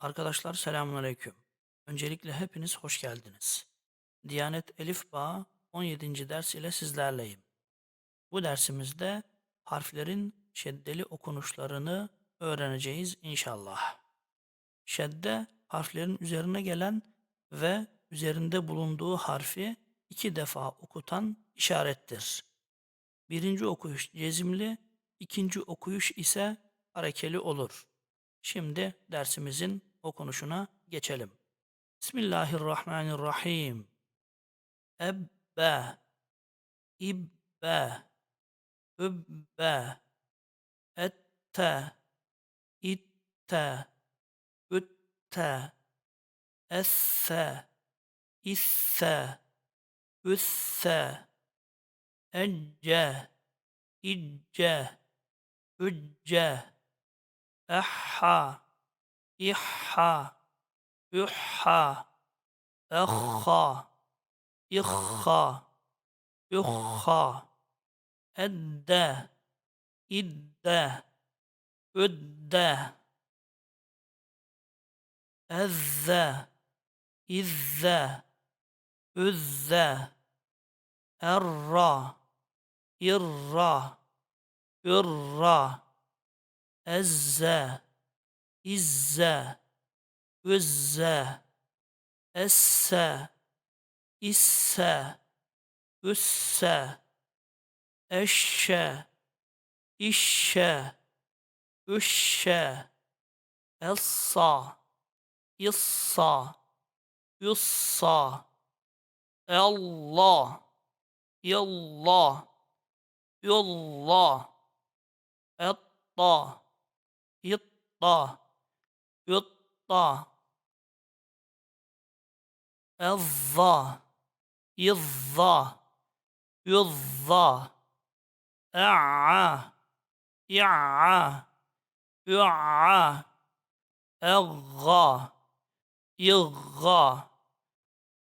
Arkadaşlar selamünaleyküm. Öncelikle hepiniz hoş geldiniz. Diyanet Elif Bağ 17. ders ile sizlerleyim. Bu dersimizde harflerin şeddeli okunuşlarını öğreneceğiz inşallah. Şedde harflerin üzerine gelen ve üzerinde bulunduğu harfi iki defa okutan işarettir. Birinci okuyuş cezimli, ikinci okuyuş ise harekeli olur. Şimdi dersimizin okunuşuna geçelim. Bismillahirrahmanirrahim. Ebbe, ibbe, übbe, ette, itte, ütte, esse, isse, üsse, ecce, icce, ücce, ehha, إحا إحا أخا إخا إخا أدى إدى أدى أذى إذى أذى أرى إرى إرى أزى izze, üzze, esse, isse, üsse, eşşe, işşe, üşşe, elsa, issa, yussa, Allah, yallah, yullah, etta, itta, يطا الظا يظا يظا أعا يعا يعا أغا يغا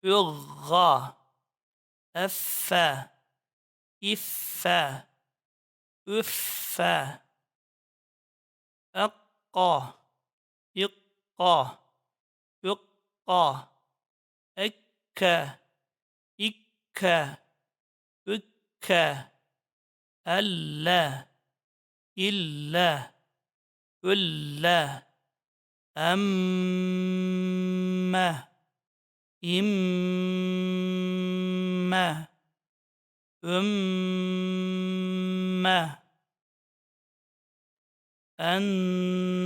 يغا أفا إفا أفا أقا قا يقا أكة إكة أكا ألا إلا إلا أما إما أما أنا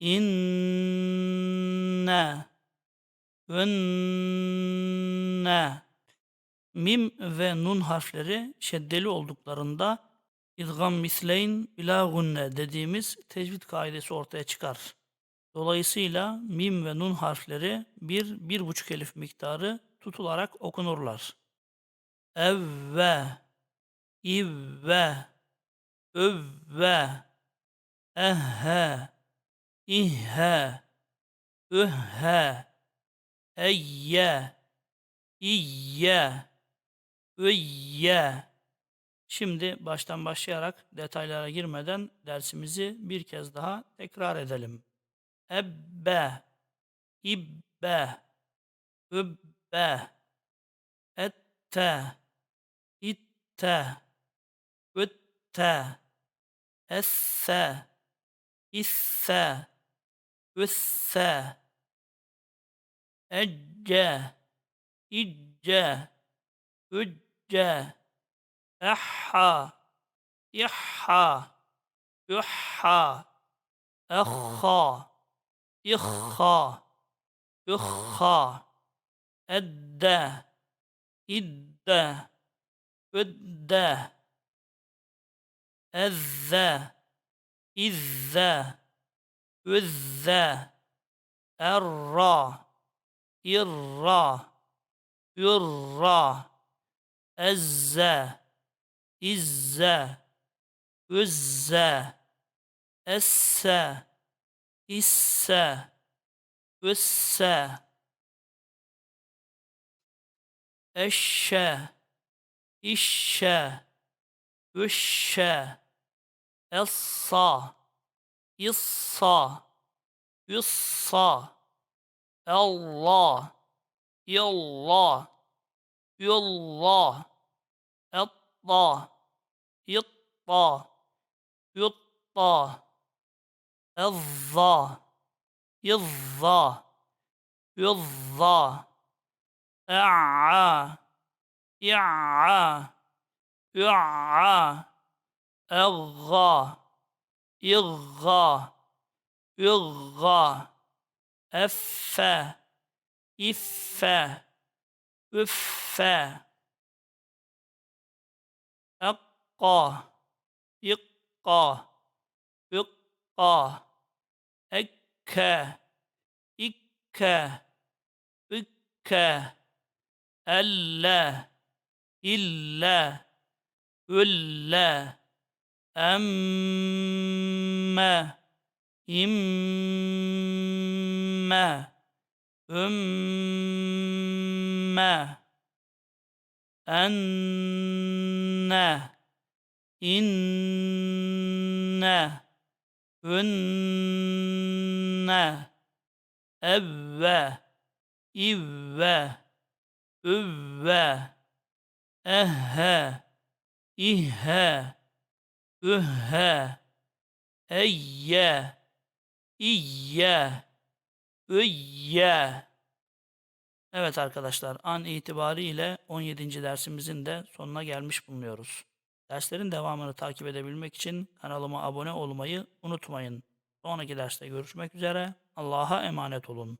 inne, ünne. Mim ve nun harfleri şeddeli olduklarında idgam misleyn bila gunne dediğimiz tecvid kaidesi ortaya çıkar. Dolayısıyla mim ve nun harfleri bir, bir buçuk elif miktarı tutularak okunurlar. Evve, ivve, övve, ehhe, ihhe, ühhe, eyye, iyye, üyye. Şimdi baştan başlayarak detaylara girmeden dersimizi bir kez daha tekrar edelim. Ebbe, ibbe, übbe, ette, itte, ütte, esse, isse, أثى أجى إجى أجى أحى يحى يحى أخى إخى إخى أدى إدى أدى أذى إذى, إذى. الذا الرا يرى الرا الزا الزا الزا السا السا السا الشا الشا الشا الصا İssa, İssa, Allah, İllah, İllah, Etta, İtta, Yutta, Ezza, İzza, Yuzza, E'a, Ya'a, Ya'a, Egga, يغا إغى أف إف أف اقا اقا اقا اكا اكا إكى. ألا إلا ألا emme imme ümme enne inne ünne evve ivve üvve ehhe ihe ühe, eyye, iyye, üyye. Evet arkadaşlar an itibariyle 17. dersimizin de sonuna gelmiş bulunuyoruz. Derslerin devamını takip edebilmek için kanalıma abone olmayı unutmayın. Sonraki derste görüşmek üzere. Allah'a emanet olun.